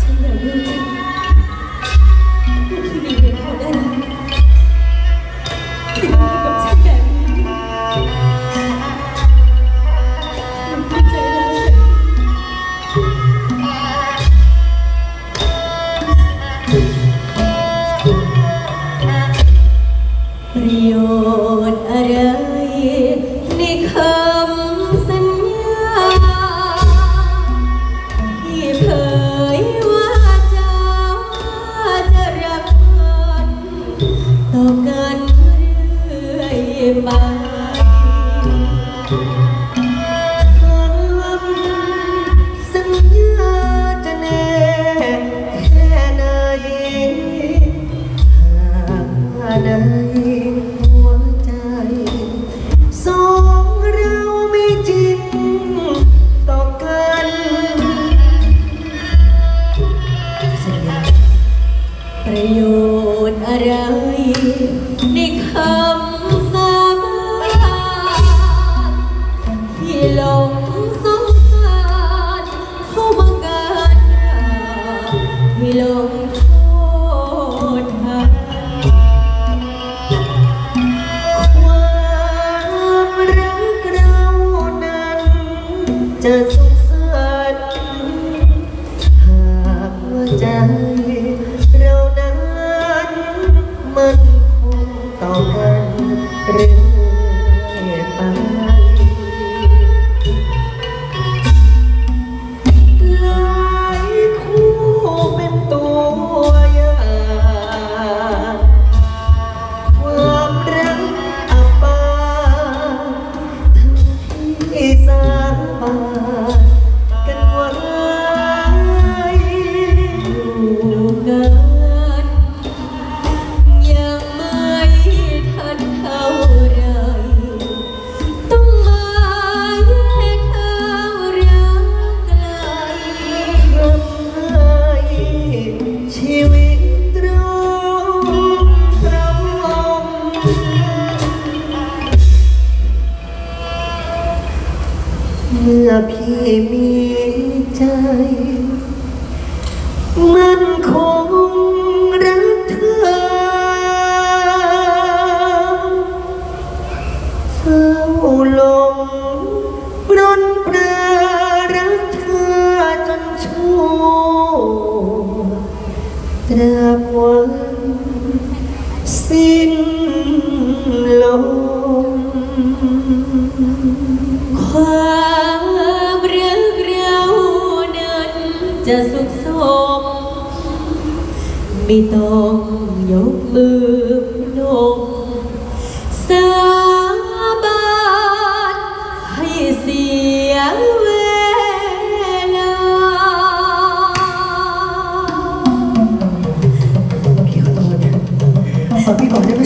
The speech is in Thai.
ฉันอยากรู้จังว่าพี่มีเหตุผลอะไรถึงทำกับฉันแบบนี้ทำไมพี่ใจร้ายแบบนี้ประโยชน์อะไร ประโยชน์อะไรในคำสาบานที่หลงสงสารเข้ามาการที่หลง เเมื่อพี่มีใจ มันคง จะสุขสมไม่ต้องยกมือนมสาบานให้เสียเวลาพี่ขอโทษนะขอพี่ก่อนได้ไหม